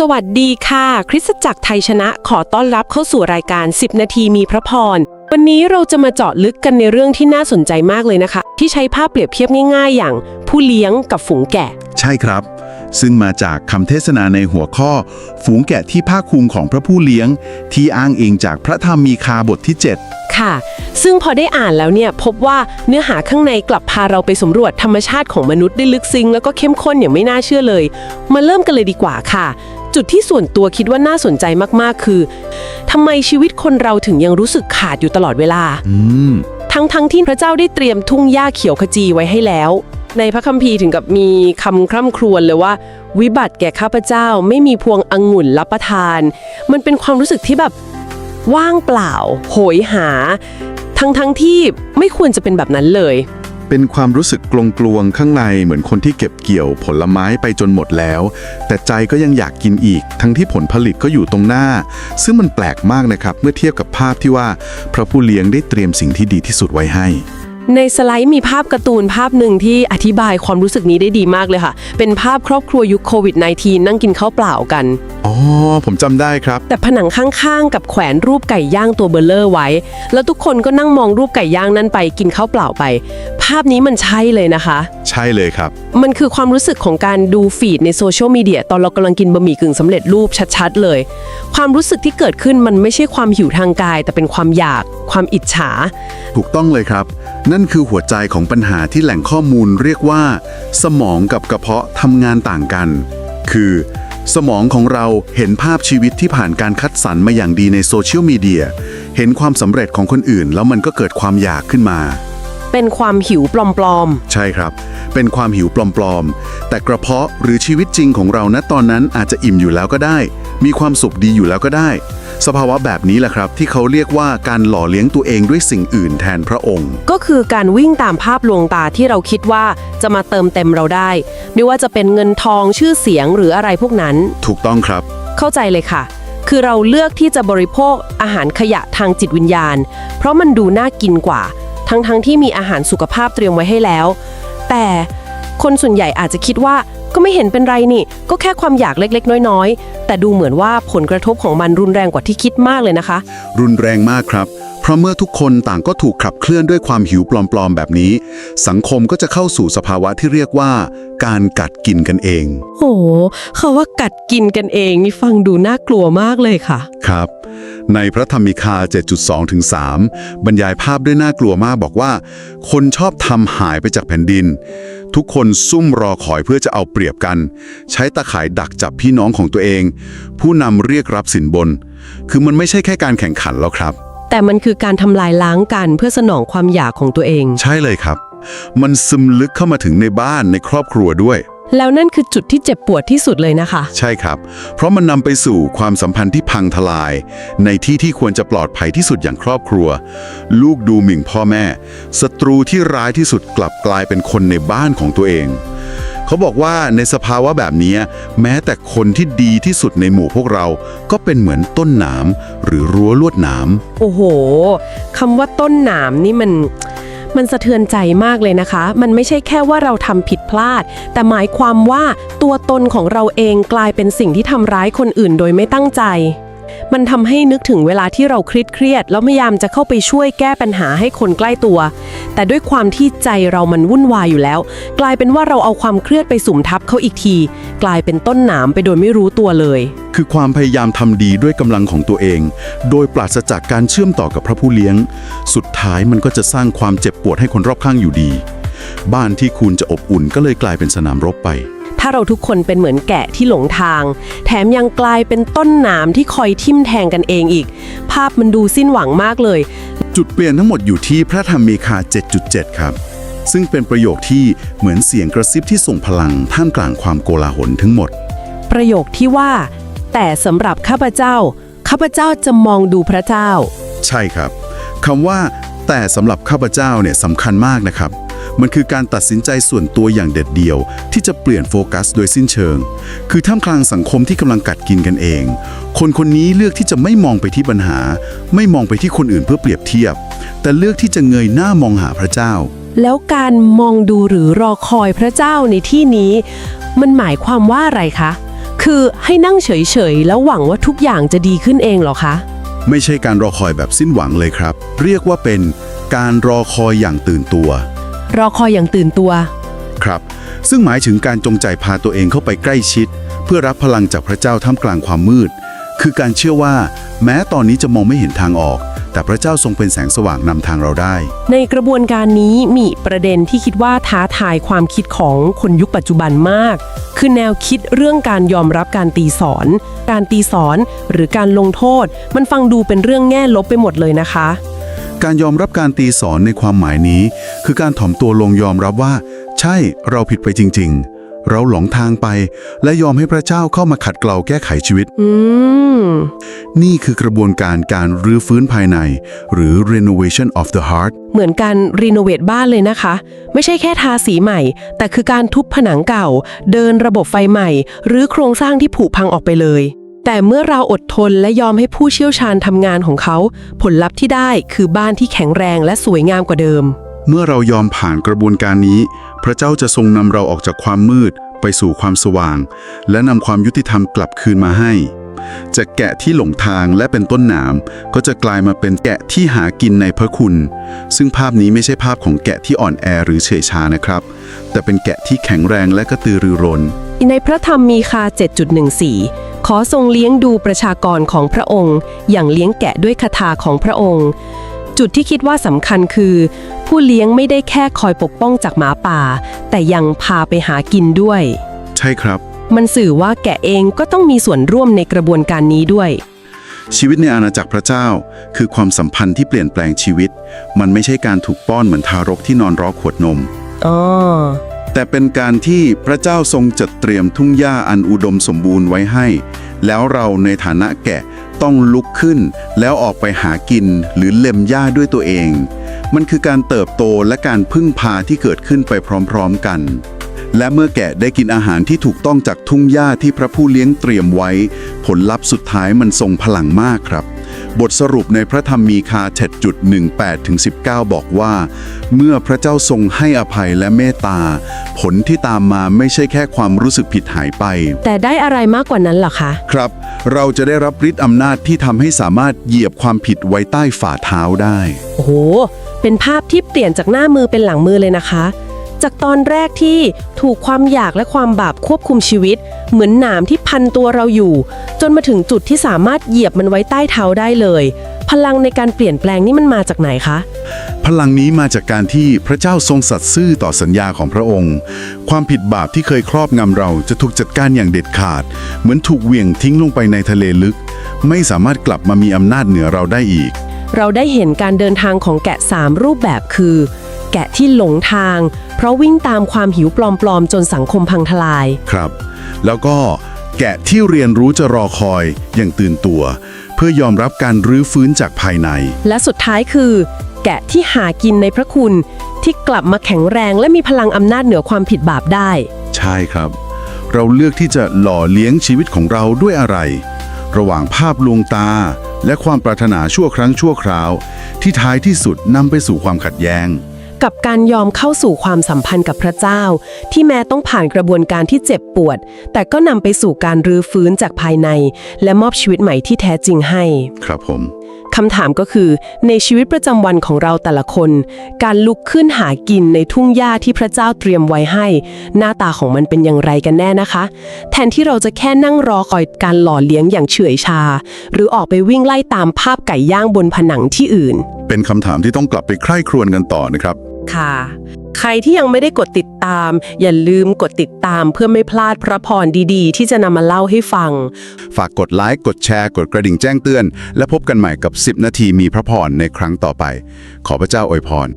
สวัสดีค่ะ คริสตจักรไทยชนะขอต้อนรับเข้าสู่รายการ 10 นาทีมีพระพร วันนี้เราจะมาเจาะลึกกันในเรื่องที่น่าสนใจมากเลยนะคะ ที่ใช้ภาพเปรียบเทียบง่ายๆ อย่างผู้เลี้ยงกับฝูงแกะ ใช่ครับ ซึ่งมาจากคำเทศนาในหัวข้อ ฝูงแกะที่ภาคภูมิของพระผู้เลี้ยง ที่อ้างอิงจากพระธรรมมีคาบทที่ค่ะ ซึ่งพอได้อ่านแล้วเนี่ยพบว่าเนื้อหาข้างในกลับพาเราไปสำรวจธรรมชาติของมนุษย์ได้ลึกซึ้งแล้วก็เข้มข้นอย่างไม่น่าเชื่อเลย มาเริ่มกันเลยดีกว่าค่ะ จุดที่ส่วนตัวคิดว่าน่าสนใจมากๆ คือทำไมชีวิตคนเราถึงยังรู้สึกขาดอยู่ตลอดเวลา7อืม ทั้งทั้งที่พระเจ้าได้เตรียมทุ่งหญ้าเขียวขจีไว้ให้แล้ว ในพระคัมภีร์ถึงกับมีคำคร่ำครวญเลยว่า วิบัติแก่ข้าพเจ้าไม่มีพวงองุ่นรับประทาน มันเป็นความรู้สึกที่แบบว่างเปล่า โหยหา ทั้งทั้งที่ไม่ควรจะเป็นแบบนั้นเลย เป็นความรู้สึกกลงกลวงข้างในเหมือนคนที่เก็บเกี่ยวผลไม้ไปจนหมดแล้ว แต่ใจก็ยังอยากกินอีก ทั้งที่ผลผลิตก็อยู่ตรงหน้า ซึ่งมันแปลกมากนะครับเมื่อเทียบกับภาพที่ว่า พระผู้เลี้ยงได้เตรียมสิ่งที่ดีที่สุดไว้ให้ ในสไลด์มีภาพการ์ตูนภาพหนึ่งที่อธิบายความรู้สึกนี้ได้ดีมากเลยค่ะ เป็นภาพครอบครัวยุคโควิด -19 นั่งกินข้าวเปล่ากัน อ๋อ ผมจำได้ครับ แต่ผนังข้างๆ กับแขวนรูปไก่ย่างตัวเบลเลอร์ไว้ แล้วทุกคนก็นั่งมองรูปไก่ย่างนั้นไปกินข้าวเปล่าไป ภาพนี้มันใช่เลยนะคะ ใช่เลยครับ มันคือความรู้สึกของการดูฟีดในโซเชียลมีเดียตอนเรากำลังกินบะหมี่กึ่งสำเร็จรูปชัดๆเลย ความรู้สึกที่เกิดขึ้นมันไม่ใช่ความหิวทางกาย แต่เป็นความอยาก ความอิจฉา ถูกต้องเลยครับ นั่นคือหัวใจของปัญหาที่แหล่งข้อมูลเรียกว่า สมองกับกระเพาะทำงานต่างกัน คือ สมองของเราเห็นภาพชีวิตที่ผ่านการคัดสรรมาอย่างดีในโซเชียลมีเดียเห็นความสำเร็จของคนอื่น แล้วมันก็เกิดความอยากขึ้นมา เป็นความหิวปลอมใช่ครับ เป็นความหิวปลอมๆ แต่กระเพาะหรือชีวิตจริงของเราณตอนนั้นอาจจะอิ่มอยู่แล้วก็ได้ มีความสุขดีอยู่แล้วก็ได้ สภาวะแบบนี้แหละครับ ที่เขาเรียกว่าการหล่อเลี้ยงตัวเองด้วยสิ่งอื่นแทนพระองค์ ๆ ก็คือการวิ่งตามภาพลวงตาที่เราคิดว่าจะมาเติมเต็มเราได้ ไม่ว่าจะเป็นเงินทองชื่อเสียงหรืออะไรพวกนั้น ถูกต้องครับ เข้าใจเลยค่ะ คือเราเลือกที่จะบริโภคอาหารขยะทางจิตวิญญาณ เพราะมันดูน่ากินกว่า ทั้งๆทที่มีอาหารสุขภาพเตรียมไว้ให้แล้ว แต่คนส่วนใหญ่อาจจะคิดว่าก็ไม่เห็นเป็นไรนี่ ก็แค่ความอยากเล็กๆ น้อยๆ แต่ดูเหมือนว่าผลกระทบของมันรุนแรงกว่าที่คิดมากเลยนะคะ รุนแรงมากครับ เพราะเมื่อทุกคนต่างก็ถูกขับเคลื่อนด้วยความหิวปลอมๆ แบบนี้ สังคมก็จะเข้าสู่สภาวะที่เรียกว่า การกัดกินกันเอง โหคาว่ากัดกินกันเองนี่ฟังดูน่ากลัวมากเลยค่ะ ครับ ในพระธรรมิกา 7.2ถึง3บรรยายภาพด้วยน่ากลัวมากบอกว่า คนชอบทำหายไปจากแผ่นดิน ทุกคนซุ่มรอคอยเพื่อจะเอาเปรียบกัน ใช้ตะข่ายดักจับพี่น้องของตัวเอง ผู้นำเรียกรับสินบน คือมันไม่ใช่แค่การแข่งขันแล้วครับ แต่มันคือการทำลายล้างกันเพื่อสนองความอยากของตัวเอง ใช่เลยครับ มันซึมลึกเข้ามาถึงในบ้านในครอบครัวด้วย แล้วนั่นคือจุดที่เจ็บปวดที่สุดเลยนะคะ ใช่ครับ เพราะมันนำไปสู่ความสัมพันธ์ที่พังทลาย ในที่ที่ควรจะปลอดภัยที่สุดอย่างครอบครัว ลูกดูหมิ่นพ่อแม่ศัตรูที่ร้ายที่สุดกลับกลายเป็นคนในบ้านของตัวเอง เขาบอกว่าในสภาวะแบบนี้ แม้แต่คนที่ดีที่สุดในหมู่พวกเรา ก็เป็นเหมือนต้นหนามหรือรั้วลวดหนามโอ้โหคำว่าต้นหนามนี่มัน มันสะเทือนใจมากเลยนะคะ มันไม่ใช่แค่ว่าเราทำผิดพลาด แต่หมายความว่าตัวตนของเราเองกลายเป็นสิ่งที่ทำร้ายคนอื่นโดยไม่ตั้งใจ มันทำให้นึกถึงเวลาที่เราเครียดเครียดแล้วพยายามจะเข้าไปช่วยแก้ปัญหาให้คนใกล้ตัว แต่ด้วยความที่ใจเรามันวุ่นวายอยู่แล้ว กลายเป็นว่าเราเอาความเครียดไปสุมทับเขาอีกที กลายเป็นต้นหนามไปโดยไม่รู้ตัวเลย คือความพยายามทำดีด้วยกำลังของตัวเอง โดยปราศจากการเชื่อมต่อกับพระผู้เลี้ยง สุดท้ายมันก็จะสร้างความเจ็บปวดให้คนรอบข้างอยู่ดี บ้านที่คุณจะอบอุ่นก็เลยกลายเป็นสนามรบไปาเราทุกคนเป็นเหมือนแกะที่หลงทาง แถมยังกลายเป็นต้นหนามที่คอยทิ่มแทงกันเองอีก ภาพมันดูสิ้นหวังมากเลย จุดเปลี่ยนทั้งหมดอยู่ที่พระธรรมเมคา 7.7 ครับ ซึ่งเป็นประโยคที่เหมือนเสียงกระซิบที่ส่งพลังท่ามกลางความโกลาหลทั้งหมด ประโยคที่ว่า แต่สำหรับข้าพเจ้า ข้าพเจ้าจะมองดูพระเจ้า ใช่ครับคำว่า แต่สำหรับข้าพเจ้าเนี่ยสำคัญมากนะครับ มันคือการตัดสินใจส่วนตัวอย่างเด็ดเดี่ยว ที่จะเปลี่ยนโฟกัสโดยสิ้นเชิง คือท่ามกลางสังคมที่กำลังกัดกินกันเอง คนคนนี้เลือกที่จะไม่มองไปที่ปัญหา ไม่มองไปที่คนอื่นเพื่อเปรียบเทียบ แต่เลือกที่จะเงยหน้ามองหาพระเจ้า แล้วการมองดูหรือรอคอยพระเจ้าในที่นี้ มันหมายความว่าอะไรคะคคือให้นั่งเฉยๆแล้วหวังว่าทุกอย่างจะดีขึ้นเองเหรอคะไม่ใช่การรอคอยแบบสิ้นหวังเลยครับ เรียกว่าเป็นการรอคอยอย่างตื่นตัว รอคอยอย่างตื่นตัว ครับ ซึ่งหมายถึงการจงใจพาตัวเองเข้าไปใกล้ชิด เพื่อรับพลังจากพระเจ้าท่ามกลางความมืด คือการเชื่อว่า แม้ตอนนี้จะมองไม่เห็นทางออก แต่พระเจ้าทรงเป็นแสงสว่างนำทางเราได้ ในกระบวนการนี้มีประเด็นที่คิดว่าท้าทายความคิดของคนยุคปัจจุบันมาก คือแนวคิดเรื่องการยอมรับการตีสอน การตีสอนหรือการลงโทษ มันฟังดูเป็นเรื่องแง่ลบไปหมดเลยนะคะ การยอมรับการตีสอนในความหมายนี้ คือการถ่อมตัวลงยอมรับว่า ใช่เราผิดไปจริง ๆ เราหลงทางไป และยอมให้พระเจ้าเข้ามาขัดเกลาแก้ไขชีวิตอืมนี่คือกระบวนการการรื้อฟื้นภายใน หรือ renovation of the heart เหมือนการรีโนเวทบ้านเลยนะคะ ไม่ใช่แค่ทาสีใหม่ แต่คือการทุบผนังเก่า เดินระบบไฟใหม่ หรือโครงสร้างที่ผุพังออกไปเลย แต่เมื่อเราอดทนและยอมให้ผู้เชี่ยวชาญทำงานของเขา ผลลัพธ์ที่ได้คือบ้านที่แข็งแรงและสวยงามกว่าเดิม เมื่อเรายอมผ่านกระบวนการนี้ พระเจ้าจะทรงนำเราออกจากความมืด ไปสู่ความสว่าง และนำความยุติธรรมกลับคืนมาให้จากแกะที่หลงทางและเป็นต้นหนาม ก็จะกลายมาเป็นแกะที่หากินในพระคุณ ซึ่งภาพนี้ไม่ใช่ภาพของแกะที่อ่อนแอหรือเฉยชานะครับ แต่เป็นแกะที่แข็งแรงและกระตือรือร้นในพระธรรมมีคา 7.14 ขอทรงเลี้ยงดูประชากรของพระองค์ อย่างเลี้ยงแกะด้วยคาถาของพระองค์ จุดที่คิดว่าสำคัญคือ ผู้เลี้ยงไม่ได้แค่คอยปกป้องจากหมาป่า แต่ยังพาไปหากินด้วย ใช่ครับ มันสื่อว่าแกะเองก็ต้องมีส่วนร่วมในกระบวนการนี้ด้วย ชีวิตในอาณาจักรพระเจ้า คือความสัมพันธ์ที่เปลี่ยนแปลงชีวิต มันไม่ใช่การถูกป้อนเหมือนทารกที่นอนรอขวดนม อ๋อ แต่เป็นการที่พระเจ้าทรงจัดเตรียมทุ่งหญ้าอันอุดมสมบูรณ์ไว้ให้ แล้วเราในฐานะแกะต้องลุกขึ้น แล้วออกไปหากินหรือเล็มหญ้าด้วยตัวเอง มันคือการเติบโตและการพึ่งพาที่เกิดขึ้นไปพร้อมๆกัน และเมื่อแกะได้กินอาหารที่ถูกต้องจากทุ่งหญ้าที่พระผู้เลี้ยงเตรียมไว้ ผลลัพธ์สุดท้ายมันทรงพลังมากครับ บทสรุปในพระธรรมมีคา 7.18ถึง19 บอกว่า เมื่อพระเจ้าทรงให้อภัยและเมตตา ผลที่ตามมาไม่ใช่แค่ความรู้สึกผิดหายไป แต่ได้อะไรมากกว่านั้นเหรอคะ ครับ เราจะได้รับฤทธิ์อำนาจที่ทำให้สามารถเหยียบความผิดไว้ใต้ฝ่าเท้าได้ โอ้โห เป็นภาพที่เปลี่ยนจากหน้ามือเป็นหลังมือเลยนะคะ จากตอนแรกที่ถูกความอยากและความบาปควบคุมชีวิต เหมือนหนามที่พันตัวเราอยู่ จนมาถึงจุดที่สามารถเหยียบมันไว้ใต้เท้าได้เลย พลังในการเปลี่ยนแปลงนี่มันมาจากไหนคะ พลังนี้มาจากการที่พระเจ้าทรงสัตย์ซื่อต่อสัญญาของพระองค์ ความผิดบาปที่เคยครอบงำเราจะถูกจัดการอย่างเด็ดขาด เหมือนถูกเหวี่ยงทิ้งลงไปในทะเลลึก ไม่สามารถกลับมามีอำนาจเหนือเราได้อีก เราได้เห็นการเดินทางของแกะ3รูปแบบคือ แกะที่หลงทาง เพราะวิ่งตามความหิวปลอมๆ จนสังคมพังทลาย ครับ แล้วก็แกะที่เรียนรู้จะรอคอยอย่างตื่นตัว เพื่อยอมรับการรื้อฟื้นจากภายใน และสุดท้ายคือ แกะที่หากินในพระคุณ ที่กลับมาแข็งแรงและมีพลังอำนาจเหนือความผิดบาปได้ ใช่ครับ เราเลือกที่จะหล่อเลี้ยงชีวิตของเราด้วยอะไร ระหว่างภาพลวงตา และความปรารถนาชั่วครั้งชั่วคราว ที่ท้ายที่สุดนำไปสู่ความขัดแย้ง กับการยอมเข้าสู่ความสัมพันธ์กับพระเจ้า ที่แม้ต้องผ่านกระบวนการที่เจ็บปวด แต่ก็นำไปสู่การรื้อฟื้นจากภายใน และมอบชีวิตใหม่ที่แท้จริงให้ ครับผม คำถามก็คือ ในชีวิตประจำวันของเราแต่ละคน การลุกขึ้นหากินในทุ่งหญ้าที่พระเจ้าเตรียมไว้ให้ หน้าตาของมันเป็นอย่างไรกันแน่นะคะ แทนที่เราจะแค่นั่งรอคอยการหล่อเลี้ยงอย่างเฉื่อยชา หรือออกไปวิ่งไล่ตามภาพไก่ย่างบนผนังที่อื่น เป็นคำถามที่ต้องกลับไปใคร่ครวญกันต่อนะครับ ค่ะ ใครที่ยังไม่ได้กดติดตาม อย่าลืมกดติดตามเพื่อไม่พลาดพระพรดีๆ ที่จะนำมาเล่าให้ฟัง ฝากกดไลค์ กดแชร์ กดกระดิ่งแจ้งเตือน และพบกันใหม่กับ 10 นาทีมีพระพรในครั้งต่อไป ขอพระเจ้าอวยพร